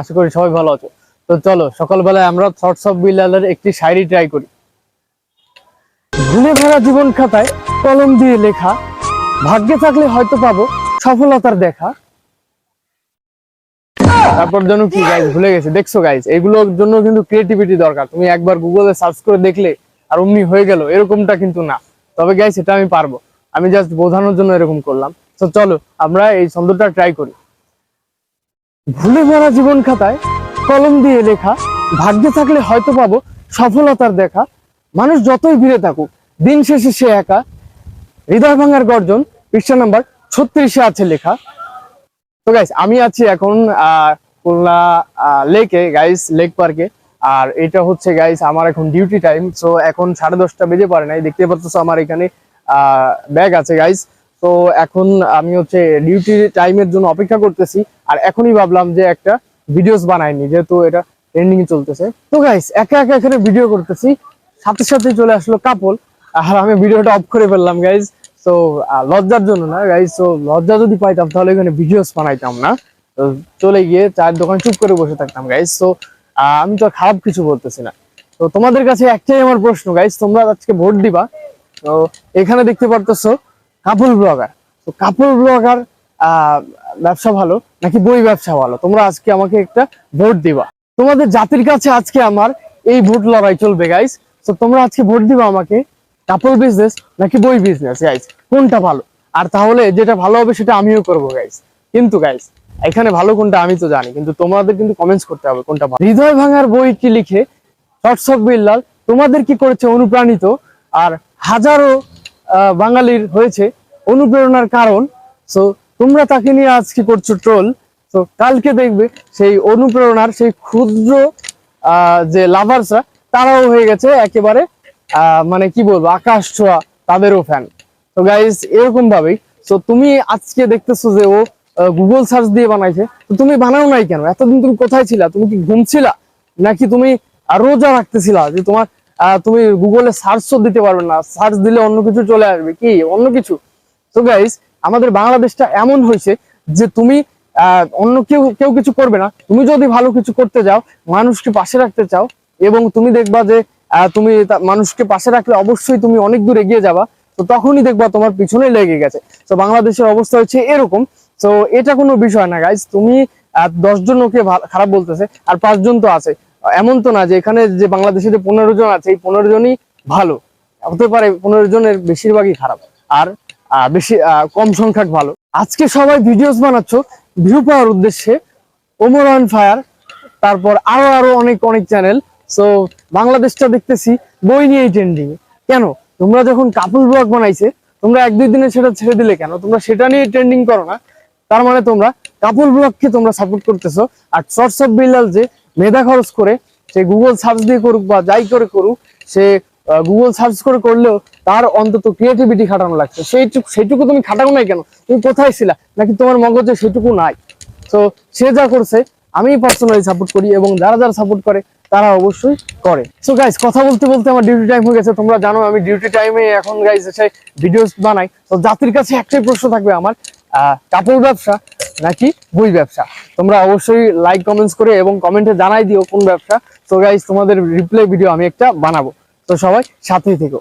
আশা করি সবাই ভালো আছো। তো চলো, সকালবেলায় আমরা থটস অফ বিলালের একটি ট্রাই করি। ভুলে ভরা জীবন খাতায় কলম দিয়ে লেখা, ভাগ্যে থাকলে হয়তো পাবো সফলতার দেখা। তারপর জন্য কি গাইজ ভুলে গেছে। দেখছ গাইজ এগুলোর জন্য কিন্তু ক্রিয়েটিভিটি দরকার। তুমি একবার গুগলে সার্চ করে দেখলে আর অমনি হয়ে গেল, এরকমটা কিন্তু না। তবে গাইজ এটা আমি পারব। আমি জাস্ট বোঝানোর জন্য এরকম করলাম। তো চলো, আমরা এই ছন্দটা ট্রাই করি। ভুলে ভরা জীবন খাতায় কলম দিয়ে লেখা, ভাগ্যে থাকলে হয়তো পাবো সফলতার দেখা। মানুষ যতই ভিড়ে থাকুক, দিন শেষে সে একা। হৃদয় ভাঙার গর্জন, পৃষ্ঠা নাম্বার ছত্রিশে আছে লেখা। তো গাইস আমি আছি এখন খুলনা লেকে গাইস লেক পার্কে আর এটা হচ্ছে গাইস আমার এখন ডিউটি টাইম সো এখন সাড়ে দশটা বেজে পারে নাই। দেখতে পাচ্ছ আমার এখানে ব্যাগ আছে গাইস তো এখন আমি হচ্ছে ডিউটি টাইমের জন্য অপেক্ষা করতেছি, আর এখনই ভাবলাম যে একটা ভিডিওস বানাইনি, যেহেতু এটা ট্রেন্ডিং চলতেছে। তো গাইস একা একা এখানে ভিডিও করতেছি, সাথে সাথে চলে আসলো কাপল, আর আমি ভিডিওটা অফ করে ফেললাম গাইজ তো লজ্জার জন্য না গাইজ তো লজ্জা যদি পাইতাম তাহলে এখানে ভিডিওস বানাইতাম না। তো চলে গিয়ে চায়ের দোকান চুপ করে বসে থাকতাম গাইজ তো আমি তো খারাপ কিছু বলতেছি না। তো তোমাদের কাছে একটাই আমার প্রশ্ন গাইজ তোমরা আজকে ভোট দিবা। তো এখানে দেখতে পারতেছো কাপল ব্লগার তো কাপল ব্লগার ব্যবসা ভালো নাকি বই ব্যবসা ভালো? তোমরা আজকে আমাকে একটা ভোট দিবা। তোমাদের জাতির কাছে আজকে আমার এই ভোট লড়াই চলবে গাইস তো তোমরা আজকে ভোট দিবা আমাকে কাপল বিজনেস নাকি বই বিজনেস গাইস কোনটা ভালো? আর তাহলে যেটা ভালো হবে সেটা আমিও করব গাইস কিন্তু গাইস এখানে ভালো কোনটা আমি তো জানি, কিন্তু তোমাদের কিন্তু কমেন্টস করতে হবে কোনটা ভালো। হৃদয় ভাঙার বইটি লিখে? শর্টসক বিল্লাল, তোমাদের কি করেছে অনুপ্রাণিত? আর হাজারো বাঙালির হয়েছে, অনুপ্রেরণার কারণ। সো তোমরা তাকে নিয়ে আজ কি করছ ট্রোল তো কালকে দেখবে সেই অনুপ্রেরণার, সেই ক্ষুদ্র যে লাভার্সরা তারাও হয়ে গেছে একেবারে মানে কি বলব, আকাশ ছোঁয়া তাদেরও ফ্যান তো গাইজ এরকম ভাবেই। তো তুমি আজকে দেখতেছো যে ও গুগল সার্চ দিয়ে বানাইছে। তো তুমি বানাও নাই কেন? এতদিন তুমি কোথায় ছিলা? তুমি কি ঘুমছিলা নাকি তুমি রোজা রাখতেছিলা যে তোমার তুমি গুগলে সার্চও দিতে পারবে না। সার্চ দিলে অন্য কিছু চলে আসবে। কি? অন্য কিছু? তো গাইজ আমাদের বাংলাদেশটা এমন হয়েছে যে তুমি অন্য কেউ কেউ কিছু করবে না। তুমি যদি ভালো কিছু করতে যাও, মানুষকে পাশে রাখতে চাও এবং তুমি দেখবা যে তুমি মানুষকে পাশে রাখলে অবশ্যই তুমি অনেক দূর এগিয়ে যাবা। তো তখনই দেখবা তোমার পিছনে লেগে গেছে। তো বাংলাদেশের অবস্থা হচ্ছে এরকম। তো এটা কোনো বিষয় না গাইজ তুমি দশ জন ওকে খারাপ বলতেছে, আর পাঁচজন তো আছে। এমন তো না যে এখানে যে বাংলাদেশে যে পনেরো জন আছে, এই পনেরো জনই ভালো। হতে পারে পনেরো জনের বেশিরভাগই খারাপ আর বেশি কম সংখ্যক ভালো। আজকে সবাই ভিডিওস বানাচ্ছ ভিউ পাওয়ার উদ্দেশ্যে ওমর অন ফায়ার তারপর আরও আরও অনেক অনেক চ্যানেল সো বাংলাদেশটা দেখতেছি, বই নিয়ে ট্রেন্ডিং কেন? তোমরা যখন কাপল ব্লগ বানাইছে, তোমরা এক, দুই দিনে সেটা ছেড়ে দিলে কেন? তোমরা সেটা নিয়ে ট্রেন্ডিং করো না। তার মানে তোমরা কাপল ব্লগকে তোমরা সাপোর্ট করতেছো। আর শর্টস অফ বিল্লাল যে মেধা খরচ করে সে গুগল সার্চ দিয়ে করুক বা যাই করে করুক, সে গুগল সার্চ করে করলেও তার অন্তত ক্রিয়েটিভিটি খাটানো লাগছে। সেইটুকু সেইটুকু তুমি খাটাও নাই কেন? তুমি কোথায় ছিলা? নাকি তোমার মগজে সেটুকু নাই? তো সে যা করছে আমি পার্সোনালি সাপোর্ট করি এবং যারা যারা সাপোর্ট করে, তারা অবশ্যই করে। সো গাইস কথা বলতে বলতে আমার ডিউটি টাইম হয়ে গেছে। তোমরা জানো আমি ডিউটি টাইমে এখন গাইস এসে ভিডিওস বানাই। তো জাতির কাছে একটাই প্রশ্ন থাকবে আমার কাপড় ব্যবসা নাকি বই ব্যবসা? তোমরা অবশ্যই লাইক কমেন্টস করে এবং কমেন্টে জানাই দিও কোন ব্যবসা। তো গাইজ তোমাদের রিপ্লাই ভিডিও আমি একটা বানাবো। তো সবাই সাথেই থেকো।